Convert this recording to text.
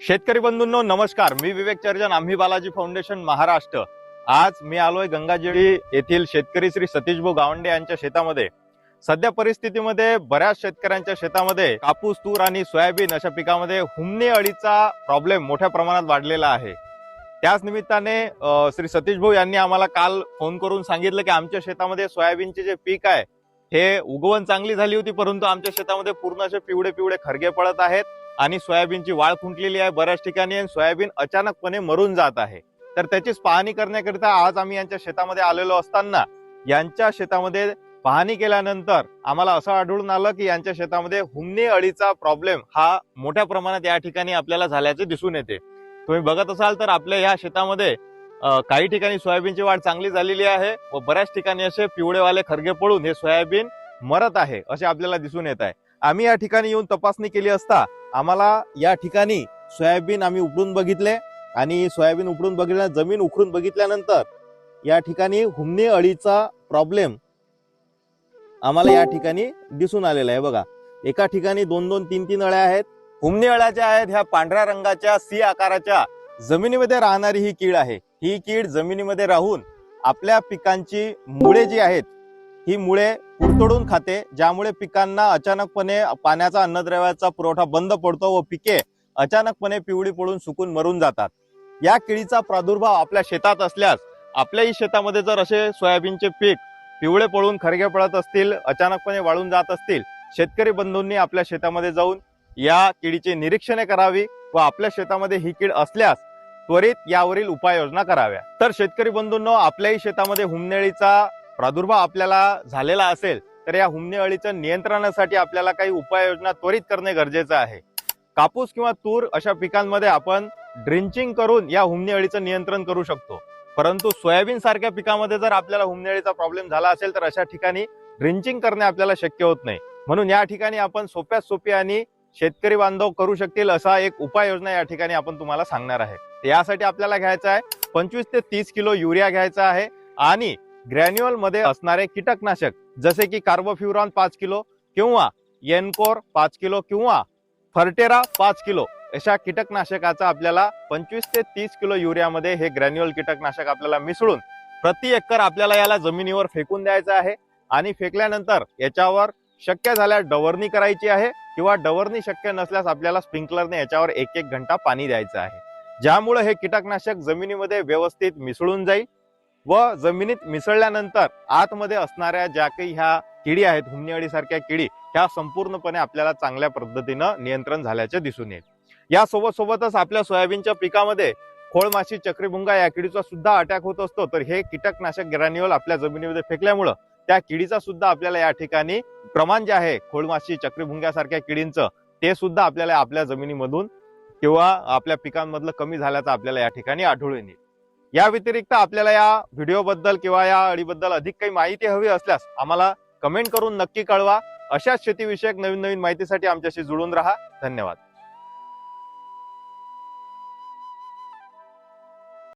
शेतकरी बंधूंनो नमस्कार. मी विवेक चर्जन आम्ही बालाजी फाउंडेशन महाराष्ट्र. आज मी आलोय गंगाजेळी येथील शेतकरी श्री सतीश भाऊ गावंडे यांच्या शेतामध्ये. सध्या परिस्थितीमध्ये बऱ्याच शेतकऱ्यांच्या शेतामध्ये कापूस तूर आणि सोयाबीन अशा पिकामध्ये हुमने अळीचा प्रॉब्लेम मोठ्या प्रमाणात वाढलेला आहे. त्याच निमित्ताने श्री सतीश भाऊ यांनी आम्हाला काल फोन करून सांगितलं की आमच्या शेतामध्ये सोयाबीनचे जे पीक आहे हे उगवण चांगली झाली होती परंतु आमच्या शेतामध्ये पूर्ण असे पिवळे पिवळे खरगे पडत आहेत. आणि सोयाबीनची वाढ खुंटलेली आहे बऱ्याच ठिकाणी आणि सोयाबीन अचानकपणे मरून जात आहे. तर त्याचीच पाहणी करण्याकरिता आज आम्ही यांच्या शेतामध्ये आलेलो असताना यांच्या शेतामध्ये पाहणी केल्यानंतर आम्हाला असं आढळून आलं की यांच्या शेतामध्ये हुमणी अळीचा प्रॉब्लेम हा मोठ्या प्रमाणात या ठिकाणी आपल्याला झाल्याचे दिसून येते. तुम्ही बघत असाल तर आपल्या या शेतामध्ये काही ठिकाणी सोयाबीनची वाढ चांगली झालेली आहे व बऱ्याच ठिकाणी असे पिवळेवाले खरगे पडून हे सोयाबीन मरत आहे असे आपल्याला दिसून येत आहे. आम्ही या ठिकाणी येऊन तपासणी केली असता आम्हाला या ठिकाणी सोयाबीन आम्ही उपडून बघितले आणि सोयाबीन उपडून बघितल्या जमीन उखडून बघितल्यानंतर या ठिकाणी हुमणी अळीचा प्रॉब्लेम आम्हाला या ठिकाणी दिसून आलेला आहे. बघा एका ठिकाणी दोन दोन तीन तीन अळ्या आहेत. हुमणी अळ्या ज्या आहेत ह्या पांढऱ्या रंगाच्या सी आकाराच्या जमिनीमध्ये राहणारी ही कीड आहे. ही कीड जमिनीमध्ये राहून आपल्या पिकांची मुळे जी आहेत ही मुळे कुरतडून खाते ज्यामुळे पिकांना अचानकपणे पाण्याचा अन्नद्रव्याचा पुरवठा बंद पडतो व पिके अचानकपणे पिवळी पडून सुकून मरून जातात. या किडीचा प्रादुर्भाव आपल्या शेतात असल्यास आपल्याही शेतामध्ये जर असे सोयाबीनचे पीक पिवळे पळून खरगे पडत असतील अचानकपणे वाळून जात असतील शेतकरी बंधूंनी आपल्या शेतामध्ये जाऊन या किडीचे निरीक्षणे करावी व आपल्या शेतामध्ये ही कीड असल्यास त्वरित यावरील उपाययोजना कराव्या. तर शेतकरी बंधूंनो आपल्याही शेतामध्ये हुमनेळीचा प्रादुर्भाव आपल्याला झालेला असेल तर या हुमणी अळीच्या नियंत्रणासाठी आपल्याला काही उपाययोजना त्वरित करणे गरजेचं आहे. कापूस किंवा तूर अशा पिकांमध्ये आपण ड्रिंचिंग करून या हुमणी अळीचं नियंत्रण करू शकतो. परंतु सोयाबीन सारख्या पिकामध्ये जर आपल्याला हुमणी अळीचा प्रॉब्लेम झाला असेल तर अशा ठिकाणी ड्रिंचिंग करणे आपल्याला शक्य होत नाही. म्हणून या ठिकाणी आपण सोप्यात सोपी आणि शेतकरी बांधव करू शकतील असा एक उपाययोजना या ठिकाणी आपण तुम्हाला सांगणार आहे. यासाठी आपल्याला घ्यायचा आहे पंचवीस ते तीस किलो युरिया घ्यायचा आहे आणि ग्रॅन्युअलमध्ये असणारे कीटकनाशक जसे की कार्बोफ्युरॉन पाच किलो किंवा एनकोर पाच किलो किंवा फर्टेरा पाच किलो अशा कीटकनाशकाचा आपल्याला पंचवीस ते तीस किलो युरियामध्ये हे ग्रॅन्युअल कीटकनाशक आपल्याला मिसळून प्रति एकर आपल्याला याला जमिनीवर फेकून द्यायचं आहे आणि फेकल्यानंतर याच्यावर शक्य झाल्यास डवरणी करायची आहे किंवा डवरणी शक्य नसल्यास आपल्याला स्प्रिंकलरने याच्यावर एक एक घंटा पाणी द्यायचं आहे. ज्यामुळे हे कीटकनाशक जमिनीमध्ये व्यवस्थित मिसळून जाईल व जमिनीत मिसळल्यानंतर आतमध्ये असणाऱ्या ज्या काही ह्या किडी आहेत हुमणी सारख्या किडी ह्या संपूर्णपणे आपल्याला चांगल्या पद्धतीनं नियंत्रण झाल्याचे दिसून येईल. यासोबत सोबतच आपल्या सोयाबीनच्या पिकामध्ये खोळमाशी चक्रीभुंगा या किडीचा सुद्धा अटॅक होत असतो. तर हे कीटकनाशक ग्रॅन्युअल आपल्या जमिनीमध्ये फेकल्यामुळं त्या किडीचा सुद्धा आपल्याला या ठिकाणी प्रमाण जे आहे खोळमाशी चक्रीभुंग्यासारख्या किडींचं ते सुद्धा आपल्याला आपल्या जमिनीमधून किंवा आपल्या पिकांमधलं कमी झाल्याचं आपल्याला या ठिकाणी आढळून येईल. या व्यतिरिक्त आपल्याला या व्हिडिओबद्दल किंवा या अळीबद्दल अधिक काही माहिती हवी असल्यास आम्हाला कमेंट करून नक्की कळवा. अशाच शेतीविषयक नवीन नवीन माहितीसाठी आमच्याशी जुळून राहा. धन्यवाद.